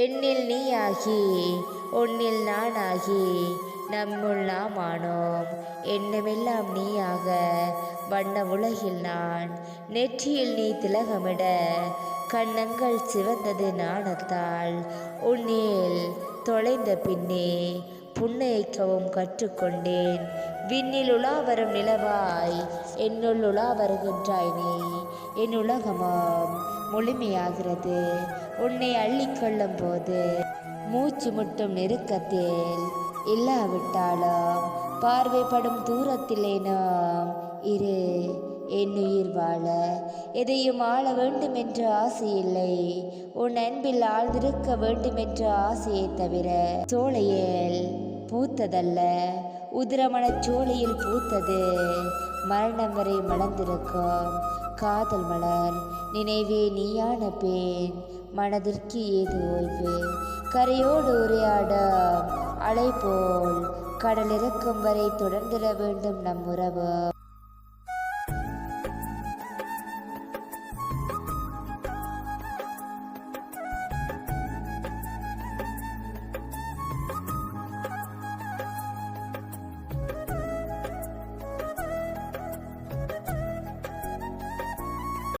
எண்ணில் ஆகி உன்னில் ஆகி நம்முள் நாம் ஆனோம். எண்ணமெல்லாம் நீயாக வண்ண உலகில் நான் நெற்றியில் நீ திலகமிட கண்ணங்கள் சிவந்தது நாணத்தால் உன்னில் தொலைந்த பின்னே புன்னகைக்கவும் கற்றுக்கொண்டேன். விண்ணில் உலா வரும் நிலவாய் என்னுள் உலா வருகின்றாய் நீ என் உலகமாம். முழுமையாகிறது. உன்னை அள்ளிக்கொள்ளும் போது மூச்சு முட்டும் நெருக்கத்தில் இல்லாவிட்டாலும் பார்வைப்படும் தூரத்திலே நாம் இரு. என் உயிர் வாழ எதையும் ஆள வேண்டும் என்ற ஆசை இல்லை உன் அன்பில் ஆழ்ந்திருக்க வேண்டும் என்ற ஆசையை தவிர சோழையில் பூத்ததல்ல. உதிரமணச் சோலையில் பூத்தது. மரணம் வரை மலர்ந்திருக்கும் காதல் மலர். நினைவே நீயான பேன் மனதிற்கு ஏது ஓய்வு? கரையோடு உரையாடும் அலை போல் கடல் வரை தொடர்ந்திட வேண்டும் நம் உறவு.